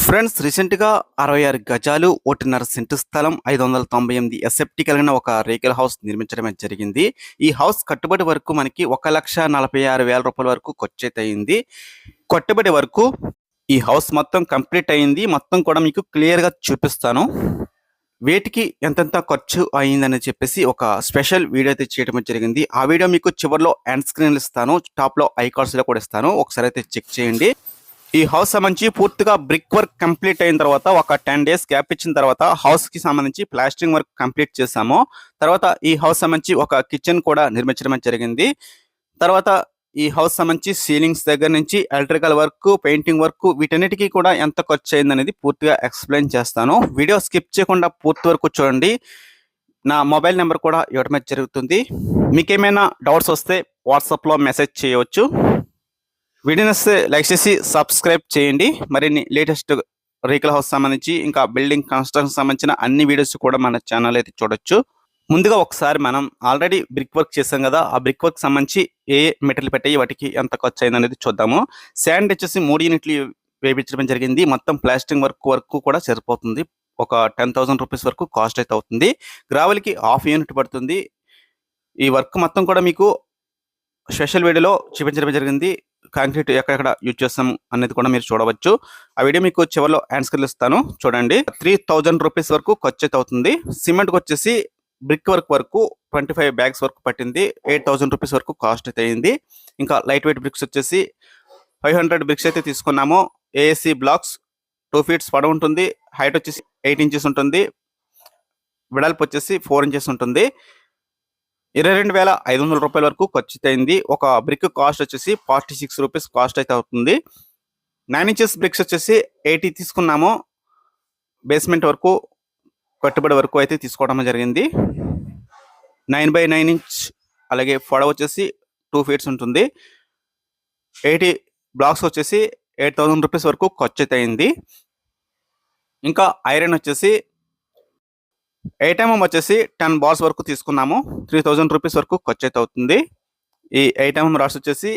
Friends రీసెంట్గా అరవై ఆరు గజాలు ఒకటిన్నర సెంటు స్థలం ఐదు వందల తొంభై ఎనిమిది ఎస్ఎఫ్టీ కలిగిన ఒక రేకల్ హౌస్ నిర్మించడం జరిగింది. ఈ హౌస్ కట్టుబడి వరకు మనకి ఒక లక్ష నలభై ఆరు వేల రూపాయల వరకు ఖర్చు అయింది కట్టుబడి వరకు ఈ హౌస్ మొత్తం కంప్లీట్ అయింది మొత్తం కూడా మీకు క్లియర్గా చూపిస్తాను. వేటికి ఎంతెంత ఖర్చు అయిందని చెప్పేసి ఒక స్పెషల్ వీడియో అయితే చేయడం జరిగింది. ఆ వీడియో మీకు చివరిలో ఎండ్ స్క్రీన్లు ఇస్తాను. టాప్లో ఐ కార్డ్స్లో కూడా ఇస్తాను. ఒకసారి అయితే చెక్ చేయండి. ఈ హౌస్ సంబంధించి పూర్తిగా బ్రిక్ వర్క్ కంప్లీట్ అయిన తర్వాత ఒక టెన్ డేస్ గ్యాప్ ఇచ్చిన తర్వాత హౌస్కి సంబంధించి ప్లాస్టరింగ్ వర్క్ కంప్లీట్ చేసాము తర్వాత ఈ హౌస్ సంబంధించి ఒక కిచెన్ కూడా నిర్మించడం జరిగింది. తర్వాత ఈ హౌస్ సంబంధించి సీలింగ్స్ దగ్గర నుంచి ఎలక్ట్రికల్ వర్క్ పెయింటింగ్ వర్క్ వీటన్నిటికీ కూడా ఎంత ఖర్చు అయింది అనేది పూర్తిగా ఎక్స్ప్లెయిన్ చేస్తాను. వీడియో స్కిప్ చేయకుండా పూర్తి వరకు చూడండి. నా మొబైల్ నెంబర్ కూడా ఇవ్వడం జరుగుతుంది. మీకేమైనా డౌట్స్ వస్తే వాట్సాప్లో మెసేజ్ చేయవచ్చు. వీడియోని వస్తే లైక్ చేసి సబ్స్క్రైబ్ చేయండి. మరిన్ని లేటెస్ట్ రేకుల హౌస్ సంబంధించి ఇంకా బిల్డింగ్ కన్స్ట్రక్షన్ సంబంధించిన అన్ని వీడియోస్ కూడా మన ఛానల్ అయితే చూడొచ్చు. ముందుగా ఒకసారి మనం ఆల్రెడీ బ్రిక్ వర్క్ చేసాం కదా ఆ బ్రిక్ వర్క్ సంబంధించి ఏ మెటీరియల్ పెట్టాయి వాటికి ఎంత ఖర్చు అయింది అనేది చూద్దాము. శాండ్ వచ్చేసి మూడు యూనిట్లు వేయించడం జరిగింది. మొత్తం ప్లాస్టింగ్ వర్క్ వర్క్ కూడా సరిపోతుంది. ఒక టెన్ థౌసండ్ రూపీస్ వరకు కాస్ట్ అయితే అవుతుంది. గ్రావెల్కి హాఫ్ యూనిట్ పడుతుంది. ఈ వర్క్ మొత్తం కూడా మీకు స్పెషల్ వీడియోలో చూపించడం జరిగింది. కాంక్రీట్ ఎక్కడెక్కడ యూజ్ చేస్తాం అనేది కూడా మీరు చూడవచ్చు. ఆ వీడియో మీకు చివరిలో ఆన్సర్లు ఇస్తాను. చూడండి. త్రీ థౌజండ్ రూపీస్ వరకు ఖర్చు అయితే అవుతుంది. సిమెంట్కి వచ్చేసి బ్రిక్ వర్క్ వరకు ట్వంటీ ఫైవ్ బ్యాగ్స్ వరకు పట్టింది. ఎయిట్ థౌసండ్ రూపీస్ వరకు కాస్ట్ అయితే అయింది. ఇంకా లైట్ వెయిట్ బ్రిక్స్ వచ్చేసి ఫైవ్ హండ్రెడ్ బ్రిక్స్ అయితే తీసుకున్నాము. ఏఎస్సి బ్లాక్స్ టూ ఫీట్స్ పొడవు ఉంటుంది. హైట్ వచ్చేసి ఎయిట్ ఇంచెస్ ఉంటుంది. వెడల్పు వచ్చేసి ఫోర్ ఇంచెస్ ఉంటుంది. ఇరవై రెండు వేల ఐదు వందల రూపాయల వరకు ఖర్చు అయింది ఒక బ్రిక్ కాస్ట్ వచ్చేసి ఫార్టీ సిక్స్ రూపీస్ కాస్ట్ అయితే అవుతుంది. నైన్ ఇంచెస్ బ్రిక్స్ వచ్చేసి ఎయిటీ తీసుకున్నాము. బేస్మెంట్ వరకు కట్టుబడి వరకు అయితే తీసుకోవడం జరిగింది. నైన్ బై నైన్ ఇంచ్ అలాగే పొడవు వచ్చేసి టూ ఫీట్స్ ఉంటుంది. ఎయిటీ బ్లాక్స్ వచ్చేసి ఎయిట్ థౌసండ్ రూపీస్ వరకు ఖర్చు అయితే అయింది. ఇంకా ఐరన్ వచ్చేసి ఎయిట్ ఎంఎం వచ్చేసి టెన్ బాల్స్ వరకు తీసుకున్నాము. త్రీ థౌజండ్ రూపీస్ వరకు ఖర్చు అయితే అవుతుంది. ఈ ఎయిట్ ఎంఎం రాసి వచ్చేసి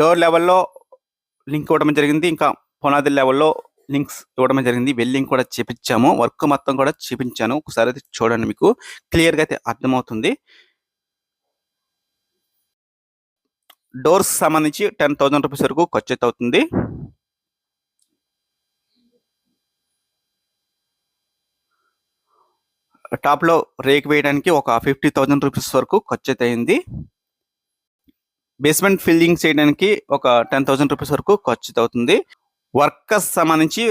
డోర్ లెవెల్లో లింక్ ఇవ్వడం జరిగింది. ఇంకా పునాది లెవెల్లో లింక్స్ ఇవ్వడం జరిగింది. వెల్లింగ్ కూడా చేపించాము. వర్క్ మొత్తం కూడా చూపించాను. ఒకసారి అయితే చూడండి మీకు. క్లియర్గా అయితే అర్థమవుతుంది. డోర్స్ సంబంధించి టెన్ థౌజండ్ రూపీస్ వరకు ఖర్చు అయితే అవుతుంది. టాప్లో రేక్ వేయడానికి ఒక ఫిఫ్టీ థౌజండ్ రూపీస్ వరకు ఖర్చు అయితే అయింది బేస్మెంట్ ఫిల్లింగ్ చేయడానికి ఒక టెన్ థౌజండ్ రూపీస్ వరకు ఖర్చు అవుతుంది వర్కర్స్ సంబంధించి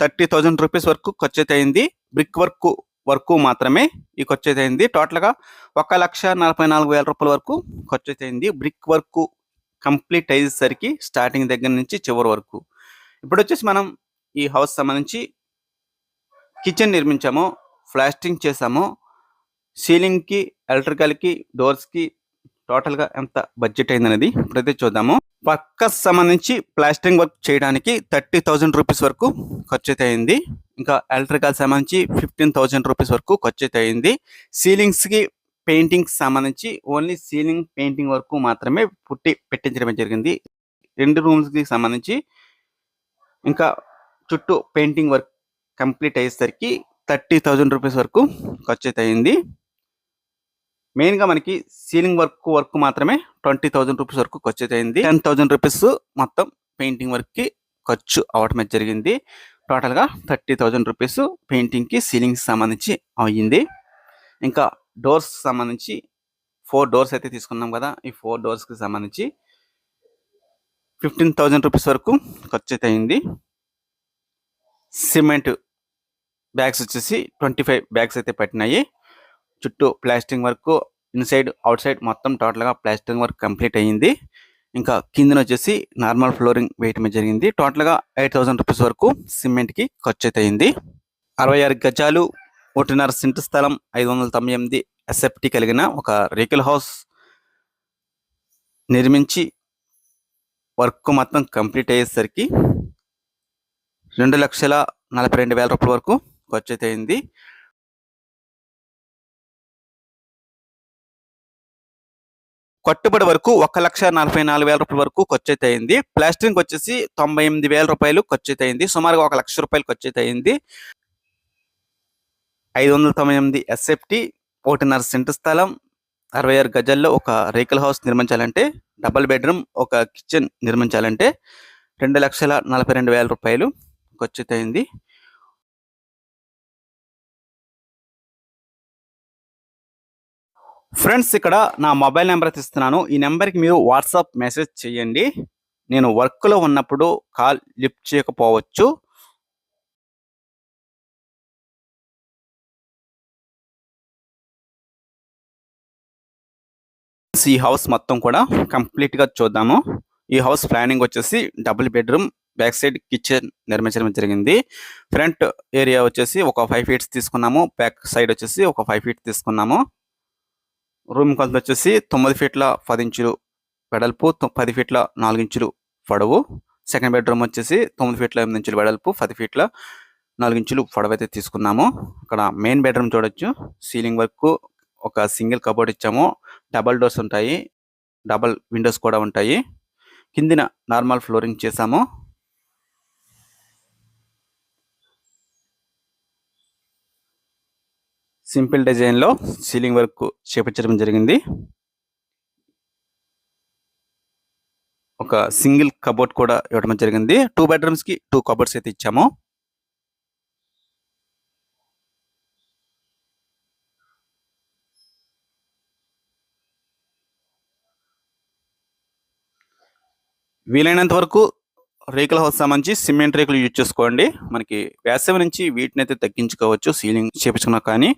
థర్టీ థౌజండ్ రూపీస్ వరకు ఖర్చు అయితే అయింది బ్రిక్ వర్క్ వర్క్ మాత్రమే ఈ ఖర్చు అయితే అయింది టోటల్గా ఒక లక్ష నలభై నాలుగు వేల రూపాయల వరకు ఖర్చు అయితే అయింది బ్రిక్ వర్క్ కంప్లీట్ అయ్యేసరికి స్టార్టింగ్ దగ్గర నుంచి చివరి వరకు. ఇప్పుడు వచ్చేసి మనం ఈ హౌస్ సంబంధించి కిచెన్ నిర్మించాము. ప్లాస్టింగ్ చేసాము సీలింగ్కి ఎలక్ట్రికల్కి డోర్స్కి టోటల్గా ఎంత బడ్జెట్ అయిందనేది ప్రతి చూద్దాము. పక్క సంబంధించి ప్లాస్టింగ్ వర్క్ చేయడానికి థర్టీ థౌజండ్ రూపీస్ వరకు ఖర్చు అయితే అయింది. ఇంకా ఎలక్ట్రికల్ సంబంధించి ఫిఫ్టీన్ థౌజండ్ రూపీస్ వరకు ఖర్చు అయితే అయింది. సీలింగ్స్కి పెయింటింగ్ సంబంధించి ఓన్లీ సీలింగ్ పెయింటింగ్ వరకు మాత్రమే పుట్టి పెట్టించడం జరిగింది. రెండు రూమ్స్కి సంబంధించి ఇంకా చుట్టూ పెయింటింగ్ వర్క్ కంప్లీట్ అయ్యేసరికి థర్టీ థౌజండ్ రూపీస్ వరకు ఖర్చు అయితే అయింది మెయిన్గా మనకి సీలింగ్ వర్క్ వర్క్ మాత్రమే ట్వంటీ థౌజండ్ రూపీస్ వరకు ఖర్చు అయితే అయింది టెన్ థౌజండ్ రూపీస్ మొత్తం పెయింటింగ్ వర్క్కి ఖర్చు అవటమే జరిగింది. టోటల్గా థర్టీ థౌజండ్ రూపీస్ పెయింటింగ్కి సీలింగ్కి సంబంధించి అయ్యింది. ఇంకా డోర్స్ సంబంధించి ఫోర్ డోర్స్ అయితే తీసుకున్నాం కదా ఈ ఫోర్ డోర్స్కి సంబంధించి ఫిఫ్టీన్ థౌజండ్ రూపీస్ వరకు ఖర్చు అయితే అయింది సిమెంట్ బ్యాగ్స్ వచ్చేసి ట్వంటీ ఫైవ్ బ్యాగ్స్ అయితే పట్టినాయి. చుట్టూ plastering work inside outside మొత్తం టోటల్గా ప్లాస్టింగ్ వర్క్ కంప్లీట్ అయ్యింది. ఇంకా కిందన వచ్చేసి నార్మల్ ఫ్లోరింగ్ వేయటమే జరిగింది. టోటల్గా ఎయిట్ థౌసండ్ రూపీస్ వరకు సిమెంట్కి ఖర్చు అయితే అయింది అరవై ఆరు గజాలు ఒకటిన్నర సెంటు స్థలం ఐదు వందల తొంభై ఎనిమిది ఎస్ఎఫ్టీ కలిగిన ఒక రేకుల్ హౌస్ నిర్మించి వర్క్ మొత్తం కంప్లీట్ అయ్యేసరికి రెండు లక్షల నలభై రెండు వేల రూపాయల వరకు ఖర్చు అయితే అయింది కట్టుబడి వరకు ఒక లక్ష నలభై నాలుగు వేల రూపాయల వరకు ఖర్చు అయితే అయింది ప్లాస్టరింగ్ వచ్చేసి తొంభై ఎనిమిది వేల రూపాయలు ఖర్చు అయితే అయింది సుమారుగా ఒక లక్ష రూపాయలు ఖర్చు అయితే అయింది ఐదు వందల తొంభై ఎనిమిది ఎస్ఎఫ్టీ ఒకటిన్నర సెంటు స్థలం అరవై ఆరు గజాల్లో ఒక రేకల్ హౌస్ నిర్మించాలంటే డబల్ బెడ్రూమ్ ఒక కిచెన్ నిర్మించాలంటే రెండు లక్షల నలభై రెండు వేల రూపాయలు ఖర్చు అయితే అయింది ఫ్రెండ్స్ ఇక్కడ నా మొబైల్ నెంబర్ అయితే ఇస్తున్నాను ఈ నెంబర్కి మీరు వాట్సాప్ మెసేజ్ చేయండి. నేను వర్క్లో ఉన్నప్పుడు కాల్ లిఫ్ట్ చేయకపోవచ్చు. ఈ హౌస్ మొత్తం కూడా కంప్లీట్గా చూద్దాము. ఈ హౌస్ ప్లానింగ్ వచ్చేసి double bedroom back side kitchen నిర్మించడం జరిగింది. ఫ్రంట్ ఏరియా వచ్చేసి ఒక ఫైవ్ ఫీట్స్ తీసుకున్నాము. బ్యాక్ సైడ్ వచ్చేసి ఒక ఫైవ్ ఫీట్ తీసుకున్నాము. రూమ్ కొలత వచ్చేసి తొమ్మిది ఫీట్ల పది ఇంచులు వెడల్పు పది ఫీట్ల నాలుగు ఇంచులు పొడవు. సెకండ్ బెడ్రూమ్ వచ్చేసి తొమ్మిది ఫీట్ల ఎనిమిది ఇంచులు వెడల్పు పది ఫీట్ల నాలుగు ఇంచులు పొడవు అయితే తీసుకున్నాము. ఇక్కడ మెయిన్ బెడ్రూమ్ చూడొచ్చు. సీలింగ్ వర్క్ ఒక సింగిల్ కబోర్డ్ ఇచ్చాము. డబల్ డోర్స్ ఉంటాయి. డబల్ విండోస్ కూడా ఉంటాయి. కిందిన నార్మల్ ఫ్లోరింగ్ చేసాము. సింపుల్ డిజైన్లో సీలింగ్ వర్క్ చేపించడం జరిగింది. ఒక సింగిల్ కబోర్డ్ కూడా ఇవ్వడం జరిగింది. టూ బెడ్రూమ్స్కి టూ కబోర్డ్స్ అయితే ఇచ్చాము. వీలైనంత వరకు రేకుల హౌస్ సంబంధించి సిమెంట్ రేకులు యూజ్ చేసుకోండి. మనకి వేసవి నుంచి వీటిని అయితే తగ్గించుకోవచ్చు సీలింగ్ చేపించుకున్నా కానీ.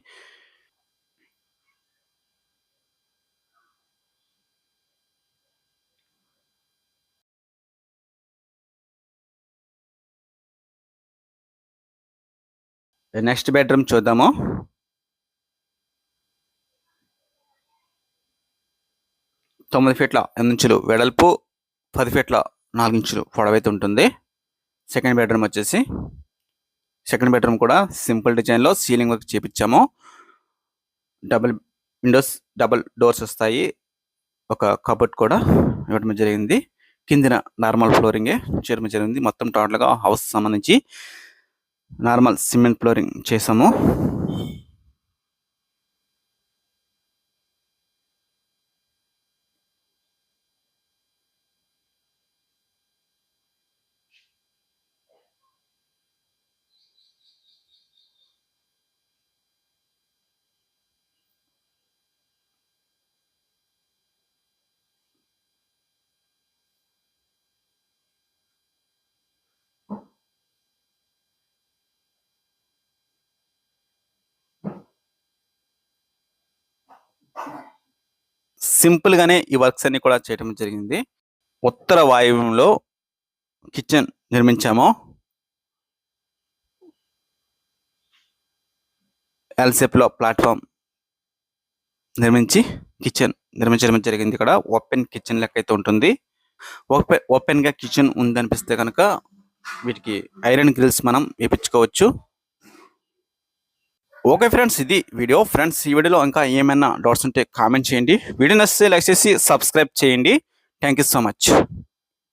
నెక్స్ట్ బెడ్రూమ్ చూద్దాము. తొమ్మిది ఫీట్ల ఎనిమిది ఇంచులు వెడల్పు పది ఫీట్ల నాలుగు ఇంచులు పొడవైతే ఉంటుంది. సెకండ్ బెడ్రూమ్ వచ్చేసి సెకండ్ బెడ్రూమ్ కూడా సింపుల్ డిజైన్లో సీలింగ్ వర్క్ చేపించాము. డబుల్ విండోస్ డబుల్ డోర్స్ వస్తాయి. ఒక కబోర్డ్ కూడా ఇవ్వడం జరిగింది. కిందిన నార్మల్ ఫ్లోరింగే చేయడం జరిగింది. మొత్తం టోటల్గా హౌస్ సంబంధించి నార్మల్ సిమెంట్ ఫ్లోరింగ్ చేసాము. సింపుల్ గానే ఈ వర్క్స్ అన్ని కూడా చేయడం జరిగింది. ఉత్తర వాయువ్యంలో కిచెన్ నిర్మించాము. ఎల్సెప్లో ప్లాట్ఫామ్ నిర్మించి కిచెన్ నిర్మించడం జరిగింది ఇక్కడ. ఓపెన్ కిచెన్ లెక్క అయితే ఉంటుంది. ఓపెన్ ఓపెన్గా కిచెన్ ఉందనిపిస్తే కనుక వీటికి ఐరన్ గ్రిల్స్ మనం వేపించుకోవచ్చు. ఓకే ఫ్రెండ్స్ ఇది వీడియో ఫ్రెండ్స్ ఈ వీడియోలో ఇంకా ఏమైనా డౌట్స్ ఉంటే కామెంట్ చేయండి. వీడియో నచ్చితే లైక్ చేసి సబ్స్క్రైబ్ చేయండి. Thank you so much